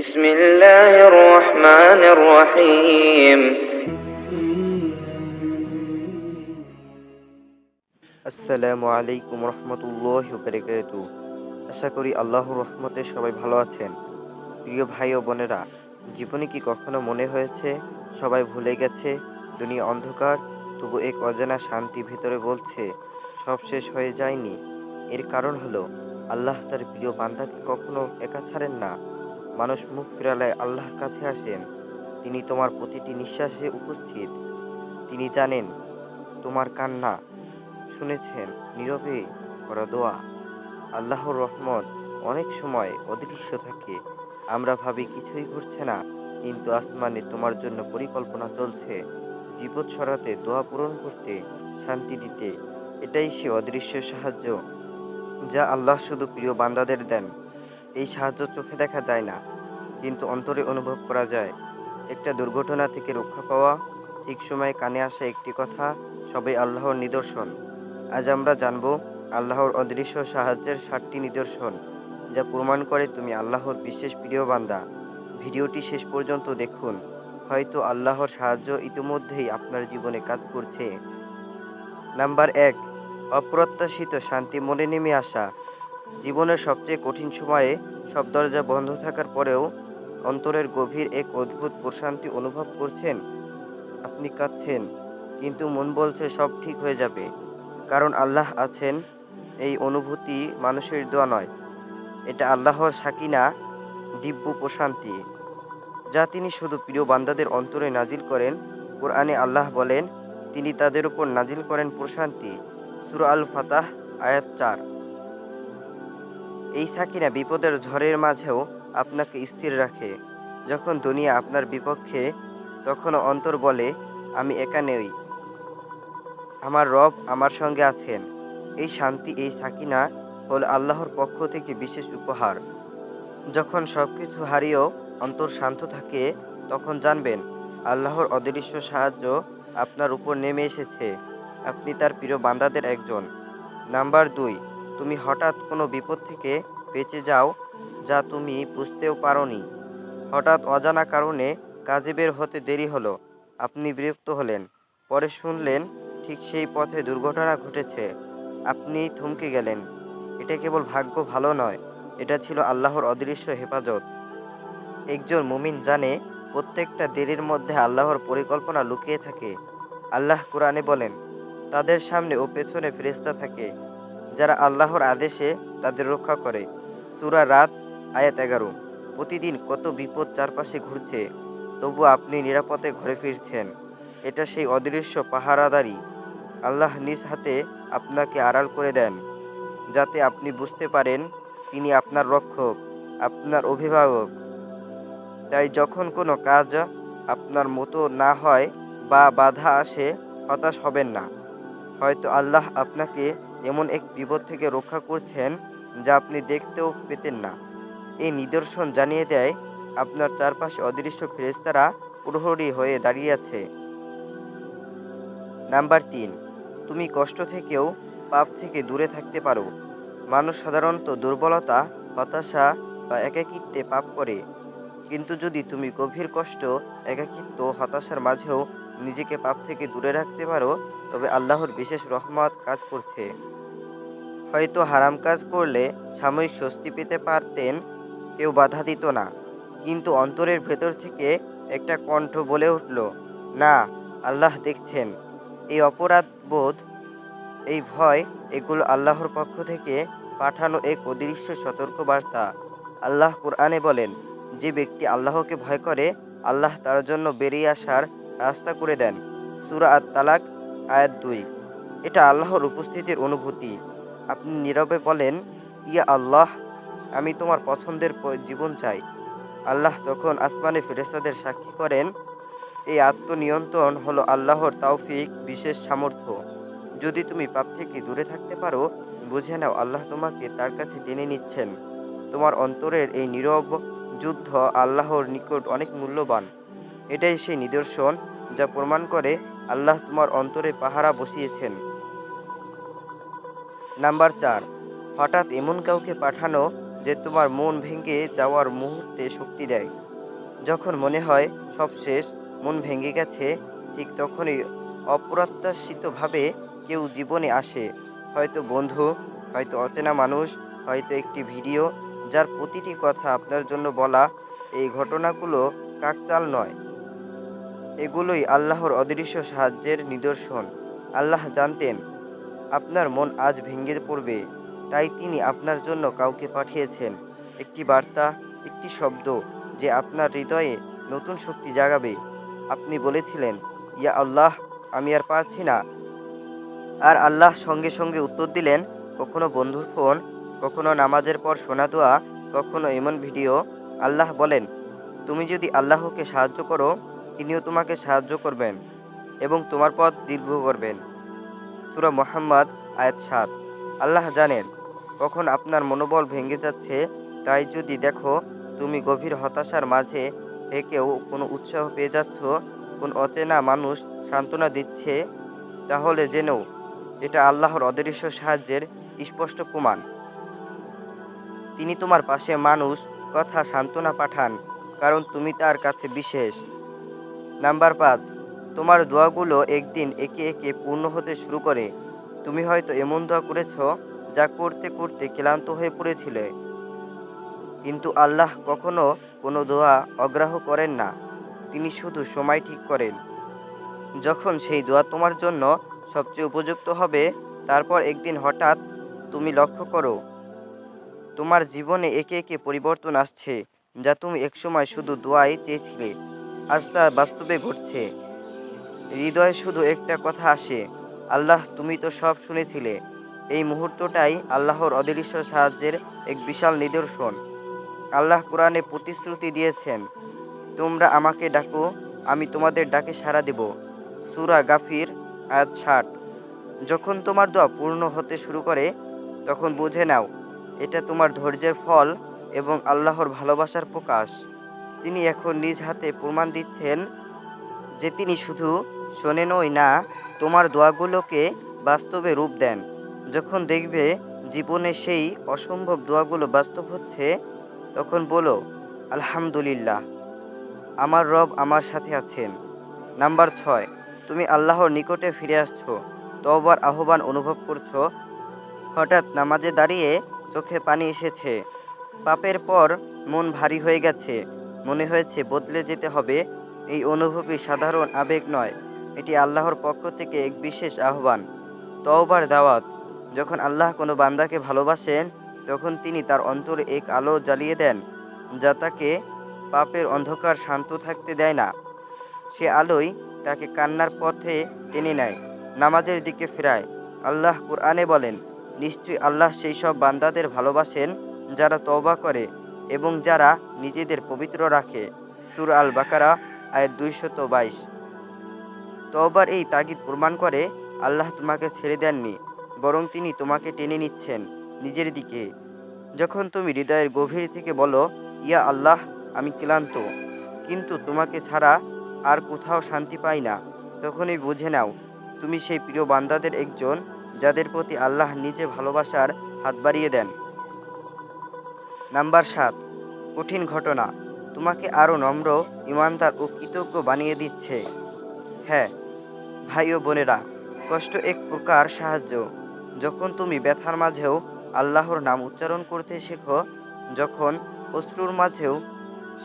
بسم الله الرحمن الرحيم আসসালামু আলাইকুম রহমতুল্লাহ বারকাতু আশা করি আল্লাহর রহমতে সবাই ভালো আছেন প্রিয় ভাই ও বোনেরা জীবনে কি কখনো মনে হয়েছে সবাই ভুলে গেছে দুনিয়া অন্ধকার তবু এক অজানা শান্তি ভিতরে বলছে সব শেষ হয়ে যায়নি এর কারণ হলো আল্লাহ তার প্রিয় বান্দাকে কখনো একা ছাড়েন না মানুষ মুখ ফিরালে আল্লাহর কাছে আসেন। তিনি তোমার প্রতিটি নিঃশ্বাসে উপস্থিত। তিনি জানেন, তোমার কান্না শুনেছেন, নীরবে করা দোয়া। আল্লাহর রহমত অনেক সময় অদৃশ্য থাকে। আমরা ভাবি কিছুই ঘটছে না, কিন্তু আসমানে তোমার জন্য পরিকল্পনা চলছে। বিপদ সরাতে দোয়া পূরণ করতে, শান্তি দিতে। এটাই সে অদৃশ্য সাহায্য যা আল্লাহ শুধু প্রিয় বান্দাদের দেন। এই সাহায্য চোখে দেখা যায় না, কিন্তু অন্তরে অনুভব করা যায়। একটা দুর্ঘটনা থেকে রক্ষা পাওয়া, ঠিক সময়ে কানে আসা একটি কথা, সবই আল্লাহর নিদর্শন। আজ আমরা জানব, আল্লাহর অদৃশ্য সাহায্যের সাতটি নিদর্শন, যা প্রমাণ করে তুমি আল্লাহর বিশেষ প্রিয় বান্দা। ভিডিওটি শেষ পর্যন্ত দেখুন। হয়তো আল্লাহর সাহায্য ইতিমধ্যেই আপনার জীবনে কাজ করছে। নাম্বার এক, অপ্রত্যাশিত শান্তি মনে নেমে আসা। জীবনের সবচেয়ে কঠিন সময়ে সব দরজা বন্ধ থাকার পরেও অন্তরের গভীর এক অদ্ভুত প্রশান্তি অনুভব করছেন। আপনি কাঁদছেন, কিন্তু মন বলছে সব ঠিক হয়ে যাবে। কারণ আল্লাহ আছেন, এই অনুভূতি মানুষের দোয়া নয়। এটা আল্লাহর সাকিনা, দিব্য প্রশান্তি। যা তিনি শুধু প্রিয় বান্দাদের অন্তরে নাজিল করেন, কোরআনে আল্লাহ বলেন, তিনি তাদের উপর নাজিল করেন প্রশান্তি। সুরা আল ফাতাহ আয়াত চার। এই সাকিনা বিপদের ঝড়ের মাঝেও আপনাকে স্থির রাখে। যখন দুনিয়া আপনার বিপক্ষে, তখন অন্তর বলে, আমি একা নেই। আমার রব আমার সঙ্গে আছেন। এই শান্তি এই সাকিনা হল আল্লাহর পক্ষ থেকে বিশেষ উপহার। যখন সবকিছু হারিয়েও অন্তর শান্ত থাকে, তখন জানবেন, আল্লাহর অদৃশ্য সাহায্য আপনার উপর নেমে এসেছে। আপনি তার প্রিয় বান্দাদের একজন। নাম্বার দুই তুমি হঠাৎ কোনো বিপদ থেকে বেঁচে যাও যা তুমি বুঝতেও পারোনি। হঠাৎ অজানা কারণে কাজে বের হতে দেরি হলো। আপনি বিরক্ত হলেন। পরে শুনলেন, ঠিক সেই পথে দুর্ঘটনা ঘটেছে। আপনি থমকে গেলেন। এটা কেবল ভাগ্য ভালো নয়, এটা ছিল আল্লাহর অদৃশ্য হেফাজত। একজন মুমিন জানে প্রত্যেকটা দেরির মধ্যে আল্লাহর পরিকল্পনা লুকিয়ে থাকে। আল্লাহ কোরআনে বলেন, তাদের সামনে ও পেছনে ফেরেস্তা থাকে। যারা আল্লাহর আদেশে তাদের রক্ষা করে। সুরা রাত, আয়াত এগারো। প্রতিদিন কত বিপদ চারপাশে ঘুরছে তবু আপনি নিরাপদে ঘরে ফিরছেন। এটা সেই অদৃশ্য পাহারাদারি। আল্লাহ নিজ হাতে আপনাকে আড়াল করে দেন, যাতে আপনি বুঝতে পারেন তিনি আপনার রক্ষক, আপনার অভিভাবক। তাই যখন কোনো কাজ আপনার মতো না হয় বা বাধা আসে, হতাশ হবেন না। হয়তো আল্লাহ আপনাকে এমন এক বিপদ থেকে রক্ষা করছেন যা আপনি দেখতেও পেতেন না। এই নিদর্শন জানিয়ে দেয়, আপনার চারপাশে অদৃশ্য ফেরেস্তারা প্রহরী হয়ে দাঁড়িয়ে আছে। নাম্বার তিন, তুমি কষ্ট থেকেও পাপ থেকে দূরে থাকতে পারো। মানুষ সাধারণত দুর্বলতা, হতাশা বা একাকিত্বে পাপ করে। কিন্তু যদি তুমি গভীর কষ্ট, একাকিত্ব, হতাশার মাঝেও নিজেকে পাপ থেকে দূরে রাখতে পারো, তবে আল্লাহর বিশেষ রহমত কাজ করছে। হয়তো হারাম কাজ করলে সাময়িক স্বস্তি পেতে পারতেন, কেউ বাধা দিত না। কিন্তু অন্তরের ভেতর থেকে একটা কণ্ঠ বলে উঠল, না, আল্লাহ দেখছেন। এই অপরাধ বোধ, এই ভয়, এগুলো আল্লাহর পক্ষ থেকে পাঠানো এক অদৃশ্য সতর্ক বার্তা আল্লাহ কোরআনে বলেন, যে ব্যক্তি আল্লাহকে ভয় করে, আল্লাহ তার জন্য বেরিয়ে আসার রাস্তা করে দেন। সুরা আত তালাক আয়াত দুই। এটা আল্লাহর উপস্থিতির অনুভূতি। আপনি নীরবে বলেন, ইয়া আল্লাহ, আমি তোমার পছন্দের জীবন চাই। আল্লাহ তখন আসমানে ফেরেস্তাদের সাক্ষী করেন, এই আত্মনিয়ন্ত্রণ হলো আল্লাহর তাওফিক বিশেষ সামর্থ্য। যদি তুমি পাপ থেকে দূরে থাকতে পারো, বুঝে নাও আল্লাহ তোমাকে তার কাছে টেনে নিচ্ছেন। তোমার অন্তরের এই নীরব যুদ্ধ আল্লাহর নিকট অনেক মূল্যবান। এটাই সেই নিদর্শন যা প্রমাণ করে আল্লাহ তোমার অন্তরে পাহারা বসিয়েছেন। নাম্বার চার, হঠাৎ এমন কাউকে পাঠানো যে তোমার মন ভেঙে যাওয়ার মুহূর্তে শক্তি দেয়। যখন মনে হয় সব শেষ, মন ভেঙে গেছে, ঠিক তখনই অপ্রত্যাশিতভাবে কেউ জীবনে আসে। হয়তো বন্ধু, হয়তো অচেনা মানুষ, হয়তো একটি ভিডিও, যার প্রতিটি কথা আপনার জন্য বলা, এই ঘটনাগুলো কাকতাল নয়। এগুলোই আল্লাহর অদৃশ্য সাহায্যের নিদর্শন। আল্লাহ জানতেন, আপনার মন আজ ভেঙে পড়বে, তাই তিনি আপনার জন্য কাউকে পাঠিয়েছেন। একটি বার্তা, একটি শব্দ যে আপনার হৃদয়ে নতুন শক্তি জাগাবে। আপনি বলেছিলেন, ইয়া আল্লাহ, আমি আর পারছি না। আর আল্লাহ সঙ্গে সঙ্গে উত্তর দিলেন, কখনো বন্ধুর ফোন, কখনো নামাজের পর শোনা দোয়া, কখনো এমন ভিডিও। আল্লাহ বলেন, তুমি যদি আল্লাহকে সাহায্য করো তিনিও তোমাকে সাহায্য করবেন এবং তোমার পথ দীর্ঘ করবেন। সুরা মোহাম্মদ, আয়াত সাত। আল্লাহ জানেন, কখন আপনার মনোবল ভেঙে যাচ্ছে, তাই যদি দেখো, তুমি গভীর হতাশার মাঝে থেকেও কোনো উৎসাহ পেয়ে যাচ্ছ, কোন অচেনা মানুষ সান্ত্বনা দিচ্ছে, তাহলে জেনেও, এটা আল্লাহর অদৃশ্য সাহায্যের স্পষ্ট প্রমাণ। তিনি তোমার পাশে মানুষ, কথা সান্ত্বনা পাঠান, কারণ তুমি তার কাছে বিশেষ। নাম্বার পাঁচ, তোমার দোয়াগুলো একদিন একে একে পূর্ণ হতে শুরু করে। তুমি হয়তো এমন দোয়া করেছ যা করতে করতে ক্লান্ত হয়ে পড়েছিলে। কিন্তু আল্লাহ কখনো কোনো দোয়া অগ্রাহ্য করেন না। তিনি শুধু সময় ঠিক করেন। যখন সেই দোয়া তোমার জন্য সবচেয়ে উপযুক্ত হবে, তারপর একদিন হঠাৎ তুমি লক্ষ্য করো, তোমার জীবনে একে একে পরিবর্তন আসছে, যা তুমি একসময় শুধু দোয়াই চেয়েছিলে। আজ তা বাস্তবে ঘটছে। হৃদয়ে শুধু একটা কথা আসে, আল্লাহ, তুমি তো সব শুনেছিলে। এই মুহূর্তটাই আল্লাহর অদৃশ্য সাহায্যের এক বিশাল নিদর্শন। আল্লাহ কোরআনে প্রতিশ্রুতি দিয়েছেন, তোমরা আমাকে ডাকো, আমি তোমাদের ডাকে সাড়া দেব। সুরা গাফির, আয়াত ষাট। যখন তোমার দোয়া পূর্ণ হতে শুরু করে, তখন বুঝে নাও, এটা তোমার ধৈর্যের ফল এবং আল্লাহর ভালোবাসার প্রকাশ। তিনি এখন নিজ হাতে প্রমাণ দিচ্ছেন যে তিনি শুধু শোনেনই না, তোমার দোয়াগুলোকে বাস্তবে রূপ দেন। যখন দেখবে জীবনে সেই অসম্ভব দোয়াগুলো বাস্তব হচ্ছে, তখন বলো, আলহামদুলিল্লাহ, আমার রব আমার সাথে আছেন। নাম্বার ছয়, তুমি আল্লাহর নিকটে ফিরে আসছো, তওবার আহ্বান অনুভব করছ। হঠাৎ নামাজে দাঁড়িয়ে চোখে পানি এসেছে। পাপের পর মন ভারী হয়ে গেছে। মনে হয়েছে বদলে যেতে হবে, এই অনুভূতি সাধারণ আবেগ নয়। এটি আল্লাহর পক্ষ থেকে এক বিশেষ আহ্বান, তওবার দাওয়াত। যখন আল্লাহ কোনো বান্দাকে ভালোবাসেন, তখন তিনি তার অন্তরে এক আলো জ্বালিয়ে দেন, যা তাকে পাপের অন্ধকার শান্ত থাকতে দেয় না। সে আলোই তাকে কান্নার পথে টেনে নেয়, নামাজের দিকে ফেরায়। আল্লাহ কুরআনে বলেন, নিশ্চয়ই আল্লাহ সেই সব বান্দাদের ভালোবাসেন যারা তওবা করে। এবং যারা নিজেদের পবিত্র রাখে। সুর আল বাকারা আয়াত দুইশত বাইশ। তবার এই তাগিদ প্রমাণ করে, আল্লাহ তোমাকে ছেড়ে দেননি, বরং তিনি তোমাকে টেনে নিচ্ছেন নিজের দিকে। যখন তুমি হৃদয়ের গভীর থেকে বলো, ইয়া আল্লাহ, আমি ক্লান্ত, কিন্তু তোমাকে ছাড়া আর কোথাও শান্তি পাই না, তখনই বুঝে নাও, তুমি সেই প্রিয় বান্দাদের একজন, যাদের প্রতি আল্লাহ নিজে ভালোবাসার হাত বাড়িয়ে দেন। নাম্বার সাত, কঠিন ঘটনা। তোমাকে আরও নম্র ইমানদার ও কৃতজ্ঞ বানিয়ে দিচ্ছে। হ্যাঁ ভাই ও বোনেরা, কষ্ট এক প্রকার সাহায্য। যখন তুমি ব্যথার মাঝেও আল্লাহর নাম উচ্চারণ করতে শেখো, যখন অশ্রুর মাঝেও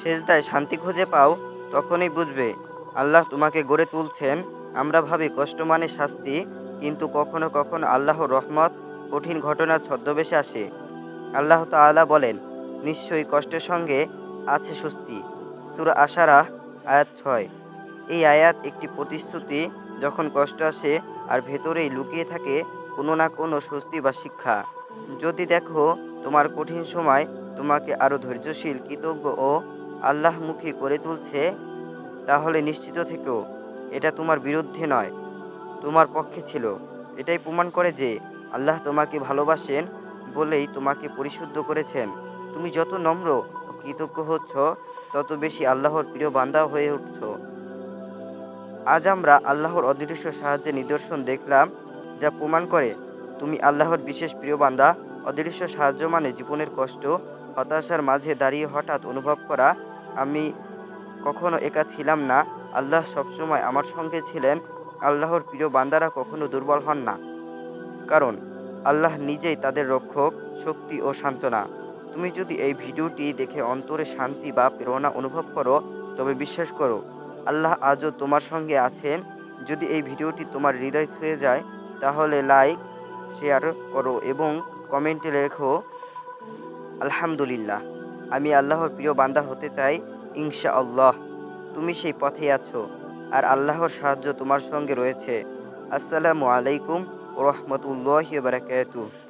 সেজদায় শান্তি খুঁজে পাও, তখনই বুঝবে, আল্লাহ তোমাকে গড়ে তুলছেন। আমরা ভাবি কষ্ট মানে শাস্তি, কিন্তু কখনো কখনো আল্লাহর রহমত কঠিন ঘটনার ছদ্মবেশে আসে। আল্লাহ তাআলা বলেন নিশ্চয়ই কষ্টের সঙ্গে আছে স্বস্তি। সূরা আশারা, আয়াত ছয়। এই আয়াত একটি প্রতিশ্রুতি, যখন কষ্ট আসে আর ভেতরেই লুকিয়ে থাকে কোনো না কোনো স্বস্তি বা শিক্ষা। যদি দেখো, তোমার কঠিন সময় তোমাকে আরও ধৈর্যশীল, কৃতজ্ঞ ও আল্লাহমুখী করে তুলছে, তাহলে নিশ্চিত থেকেও এটা তোমার বিরুদ্ধে নয়, তোমার পক্ষে ছিল। এটাই প্রমাণ করে যে আল্লাহ তোমাকে ভালোবাসেন বলেই তোমাকে পরিশুদ্ধ করেছেন। তুমি যত নম্র কৃতজ্ঞ হচ্ছ, তত বেশি আল্লাহর প্রিয় বান্দা হয়ে উঠছ। আজ আমরা আল্লাহর অদৃশ্য সাহায্যের নিদর্শন দেখলাম, যা প্রমাণ করে তুমি আল্লাহর বিশেষ প্রিয় বান্দা, অদৃশ্য সাহায্য মানে জীবনের কষ্ট, হতাশার মাঝে দাঁড়িয়ে হঠাৎ অনুভব করা। আমি কখনো একা ছিলাম না, আল্লাহ সবসময় আমার সঙ্গে ছিলেন, আল্লাহর প্রিয় বান্দারা কখনো দুর্বল হন না। কারণ, আল্লাহ নিজেই তাদের রক্ষক, শক্তি ও সান্ত্বনা। তুমি যদি এই ভিডিওটি দেখে অন্তরে শান্তি বা প্রেরণা অনুভব করো, তবে বিশ্বাস করো, আল্লাহ আজও তোমার সঙ্গে আছেন। যদি এই ভিডিওটি তোমার হৃদয় ছুঁয়ে যায়, তাহলে লাইক, শেয়ার করো এবং কমেন্টে লেখো, আলহামদুলিল্লাহ, আমি আল্লাহর প্রিয় বান্দা হতে চাই ইনশা আল্লাহ তুমি সেই পথে আছো, আর আল্লাহর সাহায্য তোমার সঙ্গে রয়েছে। আসসালামু আলাইকুম রহমতুল্লাহ বারাকাতুহ।